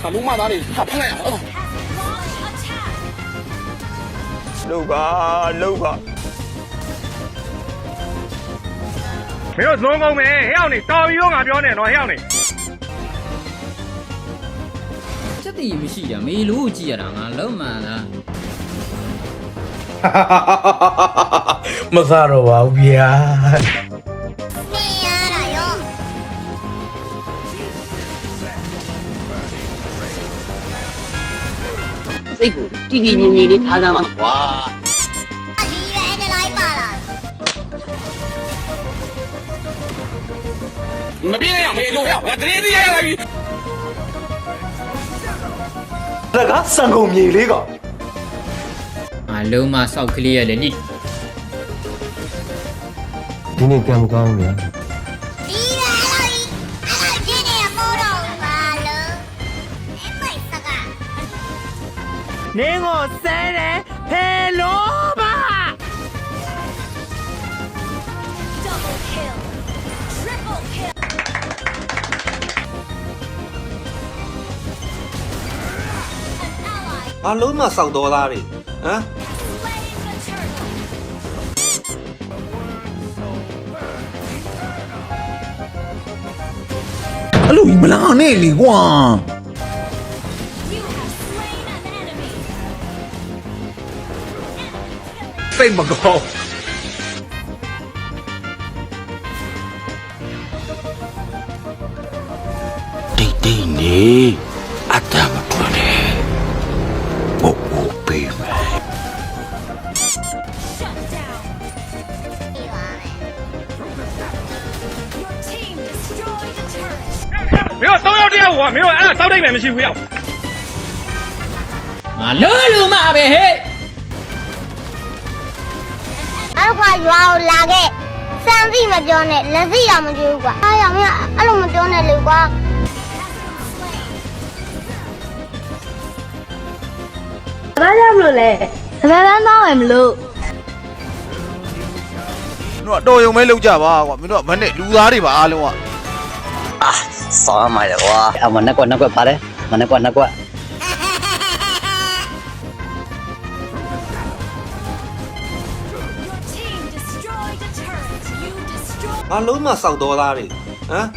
ဟာလုံးမသားတွေဟာဖက်လိုက်အောင်လောက်ပါလောက်ပါမင်းတို့သုံးကုန်မယ်ဟဲ့အောင်နေတော်ပြီးတော့ငါပြောနေတော့ဟဲ့အောင်နေစက်တည်မရှိတာမေလို့ကြည့်ရတာငါလုံးမှန်လားမစားတော့ပါဘူးဗျာ စိတ်ကိုတည်တည်ငြိမ်ငြိမ်လေးထားသားမှာကွာမပြေးရအောင်မေလို့ရအောင်တရင်တည်းရလာပြီဒါကစံကုန်မြေလေးကငါလုံးမစောက်ကလေးရလေနိဒီနေ့ကံကောင်းဗျာန င်းကိုဆဲတယ်ဖယ်လို့ပါ အလုံးမစောက်တော်သားတွေဟမ် အဲ့လိုကြီးမလာနဲ့လေကွာ unshamable. Titini at amatwale uupime. Miêu tao yêu điêu, miêu à tao đây mày mày chịu hiểu. Mà lỡ lưu mà bề hết. ရှိဘူးရောက်ငါလုံးလုံးမပဲဟဲ့အဲ့ခွာရွာကိုလာခဲ့စမ်းစီမပြောနဲ့လက်စီရမကြည့်ဘူးကွာအားရမင်းအဲ့လိုမပြောနဲ့လေကွာဘာကြောင့်မလို့လဲစပယ်ပန်းတောင်းရမလို့မင်းတို့ကတော်ယုံမဲလောက်ကြပါကွာမင်းတို့ကမနဲ့လူသားတွေပါအားလုံးကအာစောင်းမှာလေကွာအမနဲ့ကွက်နဲ့ကွက်ပါတယ်မနဲ့ကွက်နဲ့ကွက် အလုံးမစောက်တော်သားတွေဟမ်